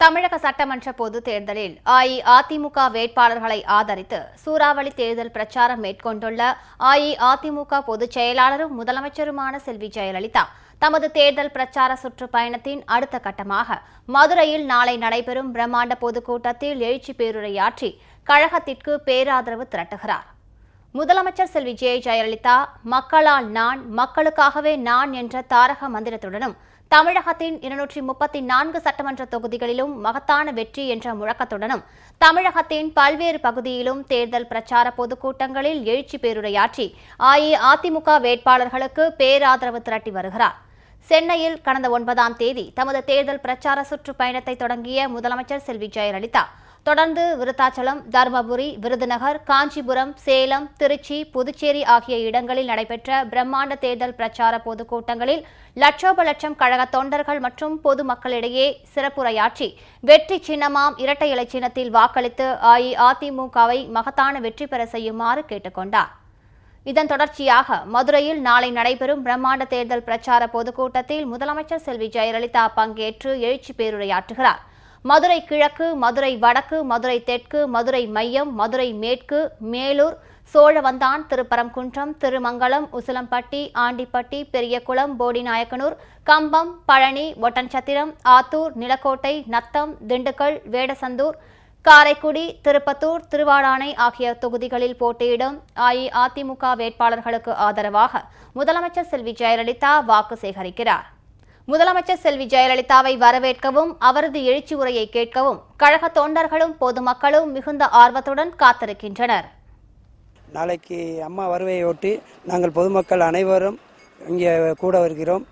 தமிழக சட்டமன்ற பொது தேர்தலில் அஇஅதிமுக வேட்பாளர்களை ஆதரித்து சூறாவளி தேர்தல் பிரச்சாரம் மேற்கொண்டுள்ள அஇஅதிமுக பொதுச் செயலாளரும் முதலமைச்சருமான செல்வி ஜெயலலிதா தமது தேர்தல் பிரச்சார சுற்றுப்பயணத்தின் அடுத்த கட்டமாக மதுரையில் நாளை நடைபெறும் பிரம்மாண்ட பொதுக்கூட்டத்தில் எழுச்சி பேருரையாற்றி கழகத்திற்கு பேராதரவு திரட்டுகிறார். முதலமைச்சர் செல்வி ஜெய ஜெயலலிதா மக்களால் நான் மக்களுக்காகவே நான் என்ற தாரக மந்திரத்துடனும் தமிழகத்தின் இருநூற்றி முப்பத்தி நான்கு சட்டமன்ற தொகுதிகளிலும் மகத்தான வெற்றி என்ற முழக்கத்துடனும் தமிழகத்தின் பல்வேறு பகுதியிலும் தேர்தல் பிரச்சார பொதுக்கூட்டங்களில் எழுச்சி பேருரையாற்றி அஇஅதிமுக வேட்பாளர்களுக்கு பேராதரவு திரட்டி வருகிறார். சென்னையில் கடந்த ஒன்பதாம் தேதி தமது தேர்தல் பிரச்சார சுற்றுப்பயணத்தை தொடங்கிய முதலமைச்சர் செல்வி ஜெயலலிதா தொடர்ந்து விருத்தாச்சலம் தருமபுரி விருதுநகர் காஞ்சிபுரம் சேலம் திருச்சி புதுச்சேரி ஆகிய இடங்களில் நடைபெற்ற பிரம்மாண்ட தேர்தல் பிரச்சார பொதுக்கூட்டங்களில் லட்சோப லட்சம் கழக தொண்டர்கள் மற்றும் பொதுமக்களிடையே சிறப்புரையாற்றி வெற்றி சின்னமாம் இரட்டை இலை சின்னத்தில் வாக்களித்து அஇஅதிமுகவை மகத்தான வெற்றி பெற செய்யுமாறு கேட்டுக்கொண்டார். இதன் தொடர்ச்சியாக மதுரையில் நாளை நடைபெறும் பிரம்மாண்ட தேர்தல் பிரச்சார பொதுக்கூட்டத்தில் முதலமைச்சர் செல்வி ஜெயலலிதா பங்கேற்று எழுச்சி பேருரையாற்றுகிறார். மதுரை கிழக்கு மதுரை வடக்கு மதுரை தெற்கு மதுரை மையம் மதுரை மேற்கு மேலூர் சோழவந்தான் திருப்பரங்குன்றம் திருமங்கலம் உசிலம்பட்டி ஆண்டிப்பட்டி பெரியகுளம் போடிநாயக்கனூர் கம்பம் பழனி ஒட்டன்சத்திரம் ஆத்தூர் நிலக்கோட்டை நத்தம் திண்டுக்கல் வேடசந்தூர் காரைக்குடி திருப்பத்தூர் திருவாடானை ஆகிய தொகுதிகளில் போட்டியிடும் அஇஅதிமுக வேட்பாளர்களுக்கு ஆதரவாக முதலமைச்சர் செல்வி ஜெயலலிதா வாக்கு சேகரிக்கிறார். முதலமைச்சர் செல்வி ஜெயலலிதாவை வரவேற்கவும் அவரது எழுச்சி உரையை கேட்கவும் கழக தொண்டர்களும் பொதுமக்களும் மிகுந்த ஆர்வத்துடன் காத்திருக்கின்றனர். நாளைக்கு அம்மா வருவையொட்டி நாங்கள் பொதுமக்கள் அனைவரும் இங்கே கூட வருகிறோம்.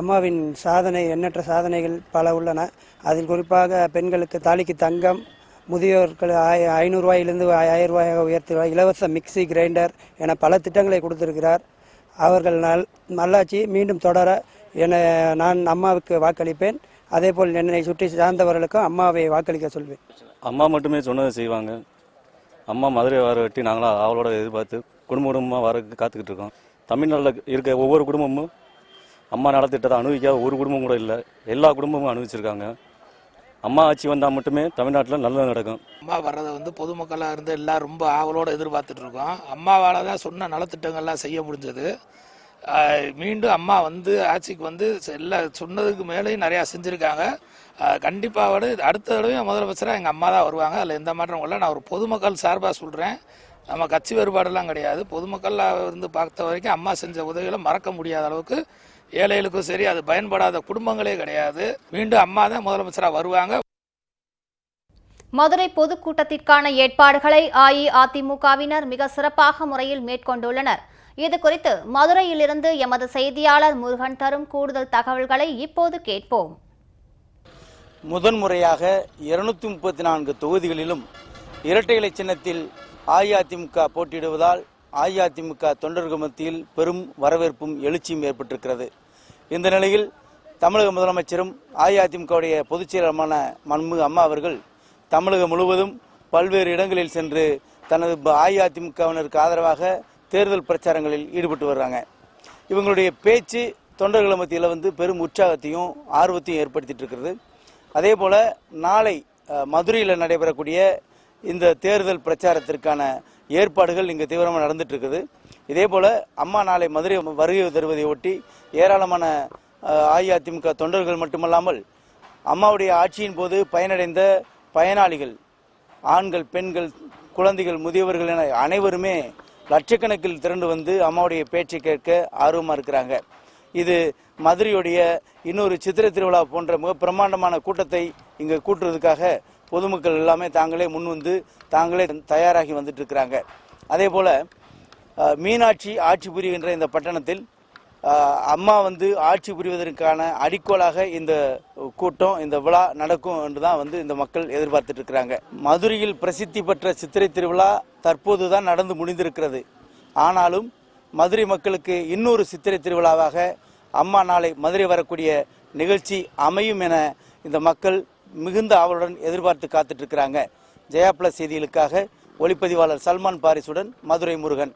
அம்மாவின் சாதனை எண்ணற்ற சாதனைகள் பல உள்ளன. அதில் குறிப்பாக பெண்களுக்கு தாலிக்கு தங்கம் முதியோர்கள் ஆய ஐநூறுரூவாயிலிருந்து ஆயிரம் ரூபாயாக உயர்த்தி இலவச மிக்சி கிரைண்டர் என பல திட்டங்களை கொடுத்திருக்கிறார். அவர்கள் நல் நல்லாட்சி மீண்டும் தொடர என நான் அம்மாவுக்கு வாக்களிப்பேன். அதேபோல் என்னை சுற்றி சார்ந்தவர்களுக்கும் அம்மாவை வாக்களிக்க சொல்வேன். அம்மா மட்டுமே சொன்னதை செய்வாங்க. அம்மா மதுரை வர வெட்டி நாங்களாம் அவளோட எதிர்பார்த்து குடும்ப குடும்பமாக வர காத்துக்கிட்டு இருக்கோம். தமிழ்நாட்டில் இருக்க ஒவ்வொரு குடும்பமும் அம்மா நலத்திட்டத்தை அனுபவிக்காத ஒரு குடும்பம் கூட இல்லை. எல்லா குடும்பமும் அனுபவிச்சிருக்காங்க. அம்மா ஆட்சி வந்தால் மட்டுமே தமிழ்நாட்டில் நல்லது நடக்கும். அம்மா வர்றதை வந்து பொதுமக்களாக இருந்து எல்லாம் ரொம்ப ஆவலோட எதிர்பார்த்துட்டு இருக்கோம். அம்மாவால் தான் சொன்ன நலத்திட்டங்கள்லாம் செய்ய முடிஞ்சது. மீண்டும் அம்மா வந்து ஆட்சிக்கு வந்து எல்லா சொன்னதுக்கு மேலேயும் நிறையா செஞ்சுருக்காங்க. கண்டிப்பாக விட அடுத்த தடவையும் முதலமைச்சராக எங்கள் அம்மா தான் வருவாங்க. அதில் எந்த மாற்றம் இல்லை. நான் ஒரு பொதுமக்கள் சார்பாக சொல்கிறேன் நம்ம கட்சி வேறுபாடெல்லாம் கிடையாது. பொதுமக்களாக இருந்து பார்த்த வரைக்கும் அம்மா செஞ்ச உதவிகளை மறக்க முடியாத அளவுக்கு ஏழைகளுக்கும் சரி அது பயன்படாத குடும்பங்களே கிடையாது. மீண்டும் அம்மா தான் முதலமைச்சராக வருவாங்க. மதுரை பொதுக்கூட்டத்திற்கான ஏற்பாடுகளை அஇஅதிமுகவினர் மிக சிறப்பாக முறையில் மேற்கொண்டுள்ளனர். இது குறித்து மதுரையிலிருந்து எமது செய்தியாளர் முருகன் தரும் கூடுதல் தகவல்களை இப்போது கேட்போம். முதன்முறையாக இருநூத்தி முப்பத்தி நான்கு தொகுதிகளிலும் இரட்டை இலை சின்னத்தில் அஇஅதிமுக போட்டியிடுவதால் அஇஅதிமுக தொண்டர்கள் மத்தியில் பெரும் வரவேற்பும் எழுச்சியும் ஏற்பட்டிருக்கிறது. இந்த நிலையில் தமிழக முதலமைச்சரும் அஇஅதிமுகவுடைய பொதுச் செயலருமான மன்மு அம்மா அவர்கள் தமிழகம் முழுவதும் பல்வேறு இடங்களில் சென்று தனது அஇஅதிமுகவினருக்கு ஆதரவாக தேர்தல் பிரச்சாரங்களில் ஈடுபட்டு வர்றாங்க. இவங்களுடைய பேச்சு தொண்டர்கள் மத்தியில் வந்து பெரும் உற்சாகத்தையும் ஆர்வத்தையும் ஏற்படுத்திட்டு இருக்கிறது. அதே போல் நாளை மதுரையில் நடைபெறக்கூடிய இந்த தேர்தல் பிரச்சாரத்திற்கான ஏற்பாடுகள் இங்கே தீவிரமாக நடந்துட்டு இருக்குது. இதே போல் அம்மா நாளை மதுரை வருகை தருவதை ஒட்டி ஏராளமான அஇஅதிமுக தொண்டர்கள் மட்டுமல்லாமல் அம்மாவுடைய ஆட்சியின் போது பயனடைந்த பயனாளிகள் ஆண்கள் பெண்கள் குழந்தைகள் முதியவர்கள் என அனைவருமே லட்சக்கணக்கில் திரண்டு வந்து அம்மாவுடைய பேச்சை கேட்க ஆர்வமாக இருக்கிறாங்க. இது மதுரையுடைய இன்னொரு சித்திரை திருவிழா போன்ற மிக பிரம்மாண்டமான கூட்டத்தை இங்கே கூட்டுறதுக்காக பொதுமக்கள் எல்லாமே தாங்களே முன் வந்து தாங்களே தயாராகி வந்துட்டு இருக்கிறாங்க. அதே போல மீனாட்சி ஆட்சி புரிகின்ற இந்த பட்டணத்தில் அம்மா வந்து ஆட்சி புரிவதற்கான அடிக்கோளாக இந்த கூட்டம் இந்த விழா நடக்கும் என்று தான் வந்து இந்த மக்கள் எதிர்பார்த்துட்டு இருக்கிறாங்க. மதுரையில் பிரசித்தி பெற்ற சித்திரை திருவிழா தற்போது தான் நடந்து முடிந்திருக்கிறது. ஆனாலும் மதுரை மக்களுக்கு இன்னொரு சித்திரை திருவிழாவாக அம்மா நாளை மதுரை வரக்கூடிய நிகழ்ச்சி அமையும் என இந்த மக்கள் மிகுந்த ஆவலுடன் எதிர்பார்த்து காத்துட்டு இருக்கிறாங்க. ஜெயா பிளஸ் செய்திகளுக்காக ஒளிப்பதிவாளர் சல்மான் பாரிசுடன் மதுரை முருகன்.